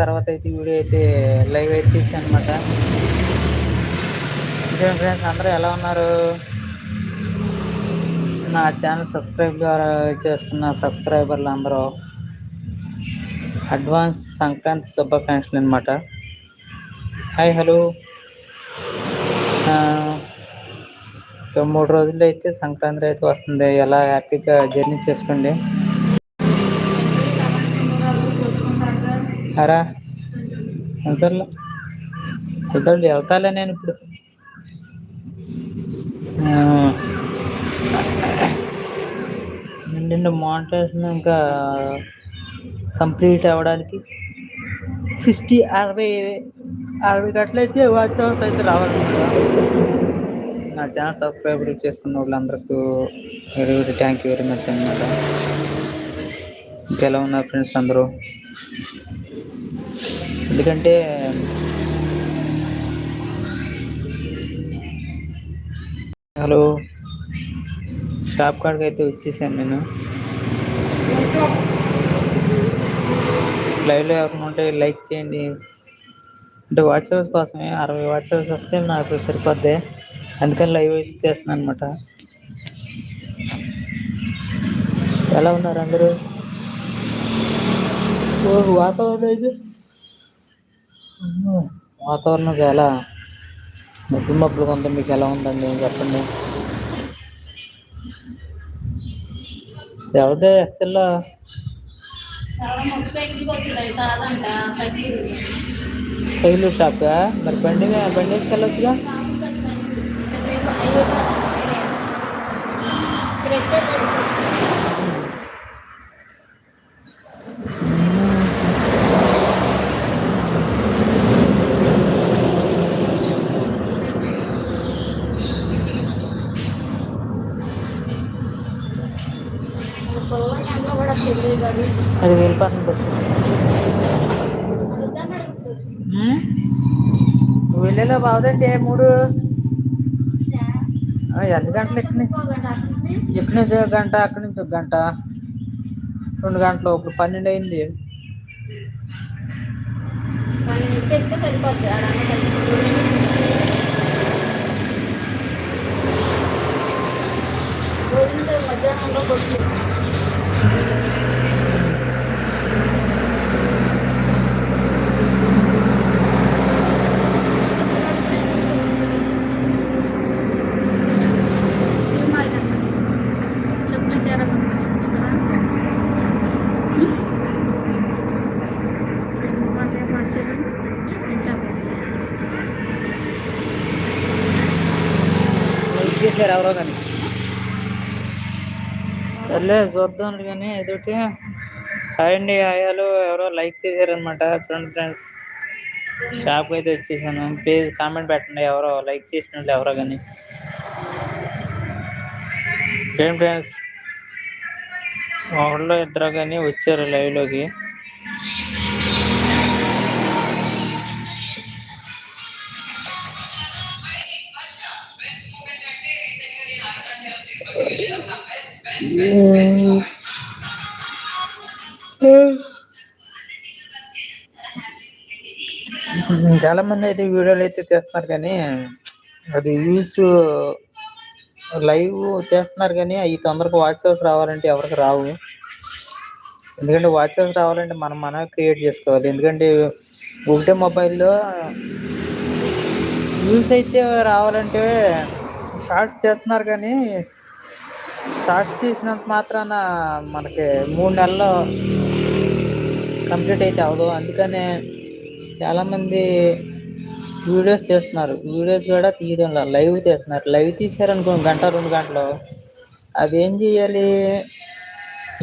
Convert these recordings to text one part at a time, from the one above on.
తర్వాత అయితే వీడియో అయితే లైవ్ అయితే తీసాను అనమాట ఇంకేం ఫ్రెండ్స్ అందరూ ఎలా ఉన్నారు? నా ఛానల్ సబ్స్క్రైబ్ ద్వారా చేసుకున్న సబ్స్క్రైబర్లు అందరూ అడ్వాన్స్ సంక్రాంతి శుభాకాంక్షలు అనమాట హాయ్ హలో ఇంకా మూడు రోజుల్లో అయితే సంక్రాంతి అయితే వస్తుంది. ఎలా హ్యాపీగా జర్నీ చేసుకోండి. అరా? సర్లే వెళ్తాడు వెళ్తాలే నేను ఇప్పుడు. నిండు మోనిటేషన్ ఇంకా కంప్లీట్ అవ్వడానికి సిక్స్టీ అరవై అరవై గట్లయితే వాచ్ అయితే రావాలి నా ఛానల్ సబ్స్క్రైబర్ చేసుకున్న వాళ్ళందరికీ very very thank you very much అనమాట ఇంకెలా ఉన్నారు ఫ్రెండ్స్ అందరూ? ఎందుకంటే హలో షాప్ కాడికి అయితే వచ్చేసాను నేను. లైవ్లో ఎవరైనా ఉంటే లైక్ చేయండి. అంటే వాచ్ అవర్స్ కోసమే అరవై వాచ్ అవర్స్ వస్తే నాకు సరిపోద్ది. అందుకని లైవ్ అయితే చేస్తున్నాను అనమాట ఎలా ఉన్నారు అందరూ? ఓ వాతావరణం అయితే వాతావరణం చాలా మబ్బులు మబ్బులు కొంత మీకు ఎలా ఉందండి? చెప్పండి? ఎవరిదే ఎక్సెల్లో? సైలు షాప్గా మరి బండి మీద- బండి వేసుకెళ్ళొచ్చుగా అది వెళ్ళిపోతుంది? నువ్వు వెళ్ళేలో బాగుందండి మూడు? ఎన్ని గంటలు ఎక్కడి నుంచి? ఇక్కడి నుంచి ఒక గంట అక్కడి నుంచి ఒక గంట. రెండు గంటలు ఇప్పుడు పన్నెండు అయింది. చెప్పులు చేశారు ఎవరో కానీ. సర్లే చూద్దాం కానీ ఎదుటి హాయ్ అండి ఎవరో లైక్ చేశారనమాట చూడండి ఫ్రెండ్స్. షాప్ అయితే వచ్చేసాను. ప్లీజ్ కామెంట్ పెట్టండి ఎవరో లైక్ చేసిన వాళ్ళు ఎవరో కానీ. ఏం ఫ్రెండ్స్? ఒకళ్ళు ఇద్దరు కానీ వచ్చారు లైవ్లోకి. చాలా మంది అయితే వీడియోలు అయితే తీస్తున్నారు కానీ అది వ్యూస్ లైవ్ చేస్తున్నారు కానీ అవి తొందరగా వాట్సాప్ రావాలంటే ఎవరికి రావు. ఎందుకంటే వాట్సాప్ రావాలంటే మనం మనం క్రియేట్ చేసుకోవాలి. ఎందుకంటే ఒకటే మొబైల్లో వ్యూస్ అయితే రావాలంటే షార్ట్స్ తీస్తున్నారు కానీ షార్ట్స్ తీసినంత మాత్రాన మనకి మూడు నెలల్లో కంప్లీట్ అయితే అవ్వదు. అందుకనే చాలామంది వీడియోస్ తీస్తున్నారు. వీడియోస్ కూడా తీయడం లైవ్ తీస్తున్నారు. లైవ్ తీసారనుకో గంట రెండు గంటలు. అదేం చేయాలి?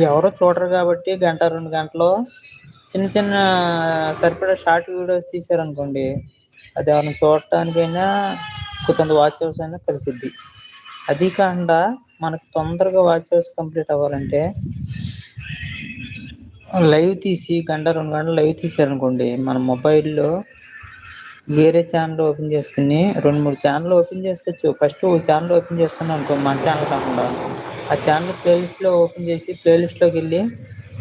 ఎవరో చూడరు కాబట్టి గంట రెండు గంటలు చిన్న చిన్న సరిపడా షార్ట్ వీడియోస్ తీసారనుకోండి అది ఎవరిని చూడటానికైనా కొంత వాచ్ అవర్స్ అయినా కలిసిద్ది. అది కాకుండా మనకు తొందరగా వాచ్ అవర్స్ కంప్లీట్ అవ్వాలంటే లైవ్ తీసి గంట రెండు గంటలు లైవ్ తీసారనుకోండి మన మొబైల్లో వేరే ఛానల్ ఓపెన్ చేసుకుని రెండు మూడు ఛానల్ ఓపెన్ చేసుకోవచ్చు. ఫస్ట్ ఓ ఛానల్ ఓపెన్ చేసుకున్నాం అనుకో మన ఛానల్ కాకుండా ఆ ఛానల్ ప్లేలిస్ట్లో ఓపెన్ చేసి ప్లేలిస్ట్లోకి వెళ్ళి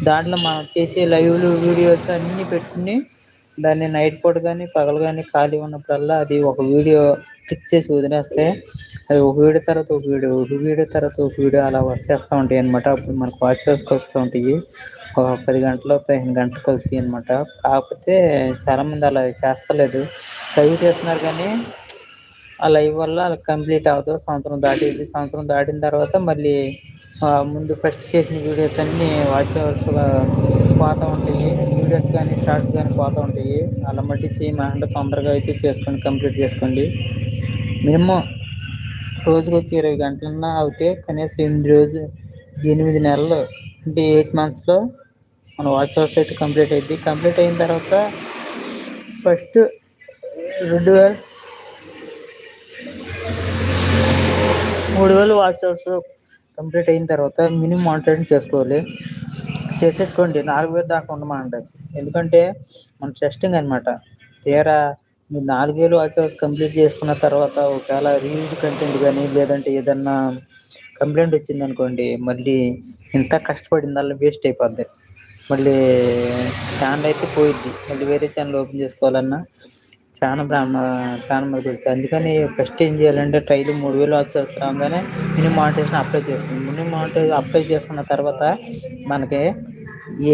దాంట్లో మనం చేసే లైవ్లు వీడియోస్ అన్నీ పెట్టుకుని దాన్ని నైట్ పూట కానీ పగలు కానీ ఖాళీ ఉన్నప్పుడల్లా అది ఒక వీడియో క్లిక్ చేసి వదిలేస్తే అది ఒక వీడియో తర్వాత ఒక వీడియో ఒక వీడియో తర్వాత ఒక వీడియో అలా వచ్చేస్తూ ఉంటాయి అనమాట అప్పుడు మనకు వాచ్ అవర్స్కి వస్తూ ఉంటాయి. ఒక పది గంటలు పదిహేను గంటలకు వస్తాయి అనమాట కాకపోతే చాలామంది అలా చేస్తలేదు. లైవ్ చేస్తున్నారు కానీ ఆ లైవ్ వల్ల కంప్లీట్ అవ్వదు. సంవత్సరం దాటింది. సంవత్సరం దాటిన తర్వాత మళ్ళీ ముందు ఫస్ట్ చేసిన వీడియోస్ అన్నీ వాచ్ అవర్స్గా పోతూ ఉంటాయి. వీడియోస్ కానీ షార్ట్స్ కానీ పోతూ ఉంటాయి. అలా చెయ్యి అంటే తొందరగా అయితే చేసుకోండి కంప్లీట్ చేసుకోండి. మినిమం రోజుకి వచ్చి ఇరవై గంటలన్నా అవుతే కనీసం ఎనిమిది రోజు ఎనిమిది నెలలు అంటే ఎయిట్ మంత్స్లో మన వాచ్ అవర్స్ అయితే కంప్లీట్ అయింది కంప్లీట్ అయిన తర్వాత ఫస్ట్ రెండు వేల మూడు వేలు వాచ్ అవర్స్ కంప్లీట్ అయిన తర్వాత మినిమం మానిటరింగ్ చేసుకోవాలి. చేసేసుకోండి. నాలుగు వేలు దాకా ఉండమండి ఎందుకంటే మన టెస్టింగ్ అనమాట తీరా మీరు నాలుగు వేలు వాచ్ కంప్లీట్ చేసుకున్న తర్వాత ఒకవేళ రీయూజ్ కంటెంట్ కానీ లేదంటే ఏదన్నా కంప్లైంట్ వచ్చింది అనుకోండి మళ్ళీ ఇంత కష్టపడిందల్లా వేస్ట్ అయిపోద్ది. మళ్ళీ ఛానల్ అయితే పోయిద్ది. మళ్ళీ వేరే ఛానల్ ఓపెన్ చేసుకోవాలన్నా చాలా ప్రాణ ప్రాణం దొరుకుతుంది అందుకని ఫస్ట్ ఏం చేయాలంటే ట్రైలు మూడు వేలు వచ్చి రాగానే మినిమం మానిటేషన్ అప్లై చేసుకుంది. మినిమం మానిటేషన్ అప్లై చేసుకున్న తర్వాత మనకి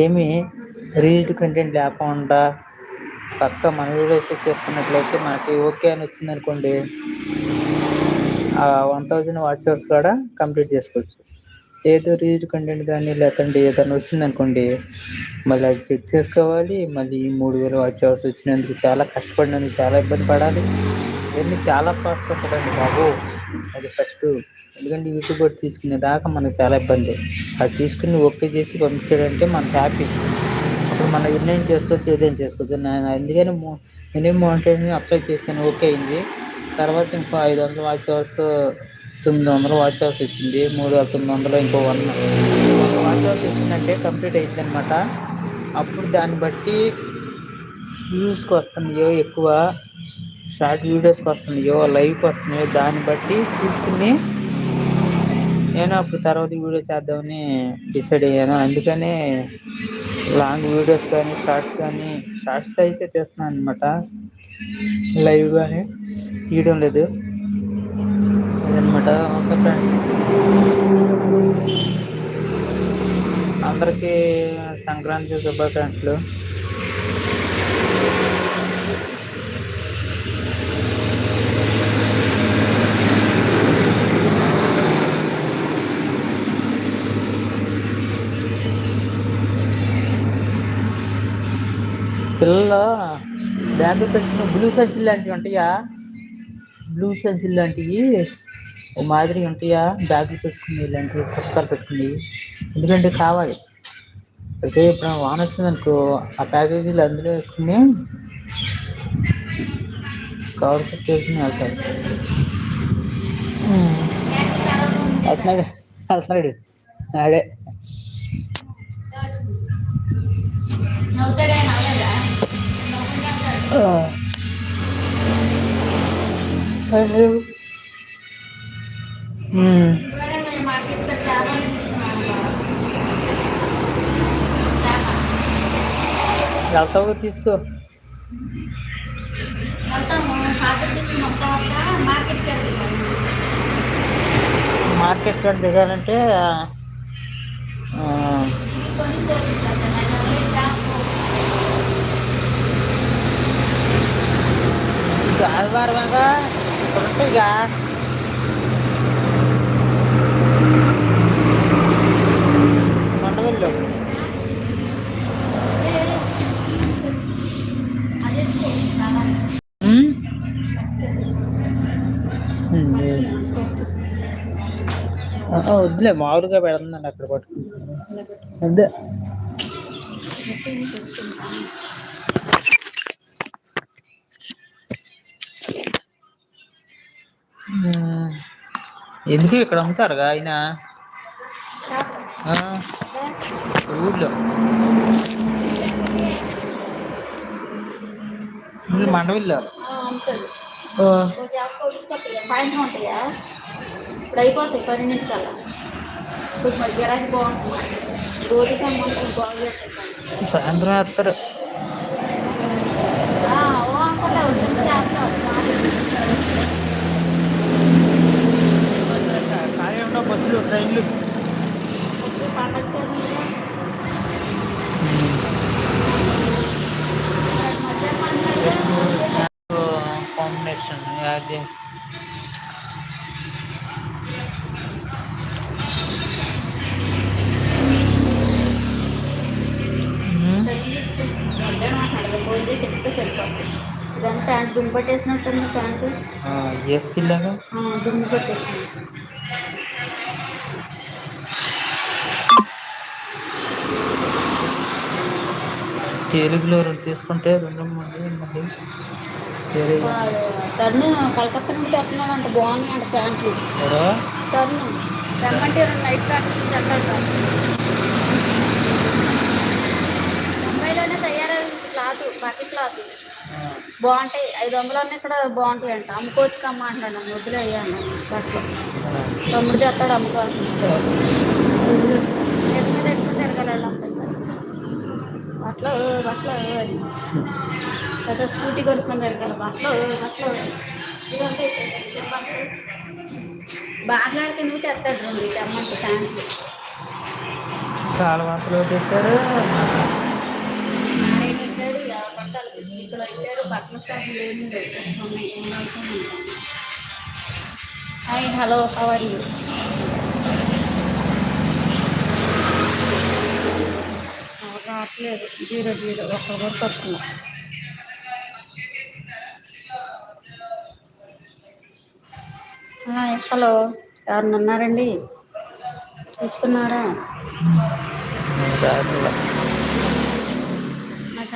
ఏమి రీజ్డ్ కంటెంట్ లేకుండా పక్క మన వీడియోస్ చేసుకున్నట్లయితే మనకి ఓకే అని వచ్చింది అనుకోండి ఆ వన్ థౌజండ్ వాచ్ అవర్స్ కూడా కంప్లీట్ చేసుకోవచ్చు. ఏదో రీడ్ కంటెంట్ కానీ లేకుంటే ఏదైనా వచ్చింది అనుకోండి మళ్ళీ అది చెక్ చేసుకోవాలి. మళ్ళీ ఈ మూడు వేలు వాచ్ అవర్స్ వచ్చినందుకు చాలా కష్టపడినందుకు చాలా ఇబ్బంది పడాలి. ఇవన్నీ చాలా ప్రాసెస్ ఉంటుందండి బాబు. అది ఫస్ట్ ఎందుకంటే యూట్యూబ్ ఒకటి తీసుకునే దాకా మనకు చాలా ఇబ్బంది. అది తీసుకుని ఓకే చేసి పంపించాడంటే మనకు హ్యాపీ అప్పుడు మనం నిర్ణయం చేసుకోవచ్చు ఏదైనా చేసుకోవచ్చు? నేను అందుకని మినిమం మానిటరింగ్ అప్లై చేశాను ఓకే అయింది. తర్వాత ఇంకో ఐదు వందలు వాచ్ అవర్స్ తొమ్మిది వందలు వాచ్ అవర్స్ వచ్చింది మూడు వేల తొమ్మిది వందలు ఇంకో వన్ వాచ్ అవర్స్ వచ్చిందంటే కంప్లీట్ అయింది అనమాట అప్పుడు దాన్ని బట్టి వ్యూస్కి వస్తున్నాయో ఎక్కువ షార్ట్ వీడియోస్కి వస్తున్నాయో లైవ్కి వస్తున్నాయో దాన్ని బట్టి చూసుకుని నేను అప్పుడు తర్వాత వీడియో చేద్దామని డిసైడ్ అయ్యాను. అందుకనే లాంగ్ వీడియోస్ కానీ షార్ట్స్ కానీ షార్ట్స్ అయితే తీస్తున్నాను అనమాట లైవ్ కానీ తీయడం లేదు. అనమాట ఓకే ఫ్రెండ్స్ అందరికీ సంక్రాంతి శుభాకాంక్షలు పిల్లలు బ్యాగ్ పెట్టిన బ్లూ సంచులు లాంటివి ఉంటాయా? బ్లూ సంచులు లాంటివి. ఓ మాదిరి ఉంటాయా బ్యాగులు పెట్టుకుని ఇలాంటివి పుస్తకాలు పెట్టుకుని? ఎందుకంటే కావాలి. అయితే ఇప్పుడు వాన వచ్చింది అనుకో ఆ ప్యాకేజీలు అందులో పెట్టుకుని కవర్ సెట్ వేసుకుని వెళ్తారు. వెళ్తున్నాడు వెళ్తున్నాడు ఆడే. వెళ్తావు తీసుకో. మార్కెట్ కాడ దిగాలంటే ఆదివారం ఇక్కడ ఉంటాయిగా వద్దులే మామూలుగా పెడుతుందండి అక్కడ పట్టుకుంటాను అదే. ఎందుకు ఇక్కడ అమ్ముతారుగా ఆయన? మీరు మండవిల్లో? సాయంత్రం ఉంటాయా? ఇప్పుడు అయిపోతాయి పన్నెండింటి కల్లా ఇప్పుడు మా గిరాకీ బాగుంటుంది రోజుకి అమౌంట్ బాగుంటుంది సాయంత్రం వేస్తారు బస్సులు ట్రైన్లు కాంబినేషన్ అదే ప్యాంట్. దుమ్ము పట్టేసినట్టుంది ప్యాంటు వేసుకెళ్ళాక దుమ్ము పట్టేసింది తెలుగులో రెండు తీసుకుంటే రెండు మళ్ళీ మళ్ళీ టర్ను కలకత్తా నుండి తెస్తున్నాడు అంట బాగున్నాయి అంట ప్యాంట్లు టర్ను తెమ్మంటే రెండు నైట్ ప్యాంట్లు తెస్తాడు ముంబైలోనే తయారైంది క్లాత్ బట్టల క్లాత్. బాగుంటాయి. ఐదు వందలు అన్నీ ఇక్కడ బాగుంటాయి అంట అమ్ముకోవచ్చు కమ్మ అంటాను. వద్దులే అయ్యాను బట్టలు ఆ. తమ్ముడు తెస్తాడు అమ్ముకో అంటున్నాడు. నెత్తి ఎక్కువ తిరగాలి వాళ్ళంతా. బట్టలు బట్టలు పెద్ద స్కూటీ కొడుకుని తిరగాలి. బట్టలు బట్టలు ఇదంతా అయిపోయింది. బాట్లాడితే నువ్వు తెస్తాడు రెండు? అమ్మంటే ప్యాంట్లు చాలా వంటలు పెట్టారు. ఇక్కడ చీకలు బట్టల షాపులు లేదు హాయ్ హలో హవర్ యూ రావట్లేదు. Zero zero. ఒక్క వర్క్ వస్తున్నా హాయ్ హలో. ఎవరన్నా ఉన్నారండి? చూస్తున్నారా?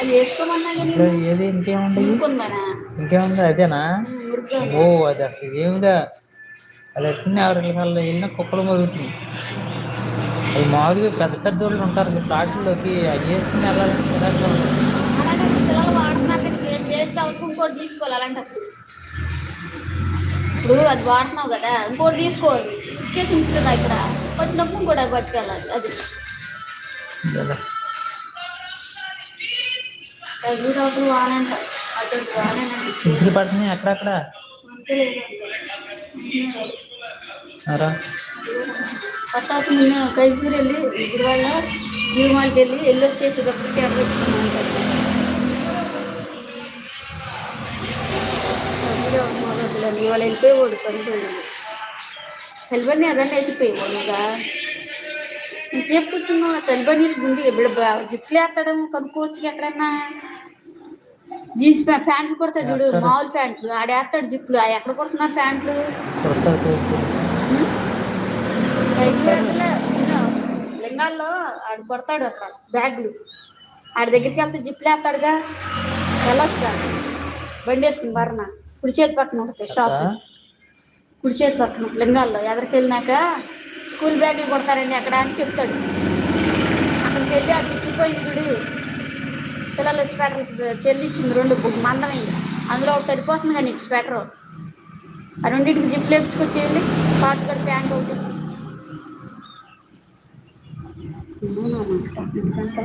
అది వేసుకోమన్నా ఇప్పుడు ఏది ఇంకేముంది? ఇంకేముంది? అదేనా? ఓ అది అసలు ఏమిదా? అది ఎట్టిన ఎవరి కల్లా వెళ్ళినా కుక్కలు మరుగుతుంది అవి మామూలుగా పెద్ద పెద్ద వాళ్ళు ఉంటారు కదా, ప్లాట్లోకి అవి వేసుకుని వెళ్ళాలంటే చిరాకుగా ఉంటుంది. పిల్లలు వాడుతున్నారు వేస్ట్ అవుతుంది ఇంకోటి తీసుకోవాలి అలాంటప్పుడు. ఇప్పుడు అది వాడుతున్నావు కదా ఇంకోటి తీసుకోవాలి. ఇటుకేసి ఉంచుతుందా ఇక్కడ? వచ్చినప్పుడు ఇంకోటి అది పట్టుకెళ్ళాలి అది. వానంట అటు పడుతున్నాయి అక్కడక్కడ అరా నిన్న వెళ్ళి ఇప్పుడు వాళ్ళ జీవమాలకి వెళ్ళి వెళ్ళి వచ్చేసేటప్పుడు ఇవాళ పని పోయింది సెల్బని అదన్నీ వేసిపోయేవాడు ఇంకా ఎంతసేపు కూర్చున్నావు సెల్బని గుండి జిప్లు వేస్తాడేమో కనుక్కోవచ్చు ఎక్కడన్నా? జీన్స్ ప్యా ప్యాంట్లు కుడతాడు చూడు? మామూలు ప్యాంట్లు. ఆడేస్తాడు జిప్లు. ఆ ఎక్కడ కుడుతున్నారు ప్యాంట్లు? లింగాల్లో ఆడు కొడతాడు అక్కడ బ్యాగులు. ఆడి దగ్గరికి వెళ్తే జిప్లు వేస్తాడుగా వెళ్ళొచ్చుగా. బండి వేసుకుని బరణ కుడి చేతి పక్కన ఉంటుంది షాప్. కుడి చేతి పక్కన లింగాల్లో. ఎదరికి వెళ్ళినాక స్కూల్ బ్యాగులు కొడతారండి అక్కడ అని చెప్తాడు. అక్కడికి వెళ్ళి అది తిప్పిపోయింది గుడి పిల్లల స్వెటర్ చెల్లిచ్చింది రెండు మందమైంది. అందులో ఒక సరిపోతుంది కానీ నీకు స్వెటర్. ఆ రెండింటికి జిప్లు వేపించుకొచ్చేయండి కూడా ప్యాంట్ ఒకటి. ఎందుకంటే?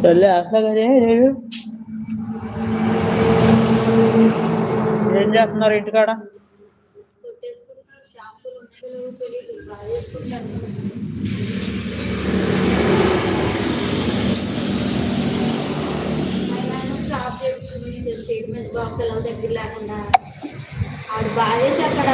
సర్లే అసలు కదే ఏం చేస్తున్నారు ఇంటికాడ కొట్టేసుకుంటున్నారు బాగా చేయడం మీద దగ్గర లేకుండా ఆడు బాగా చేసి అక్కడ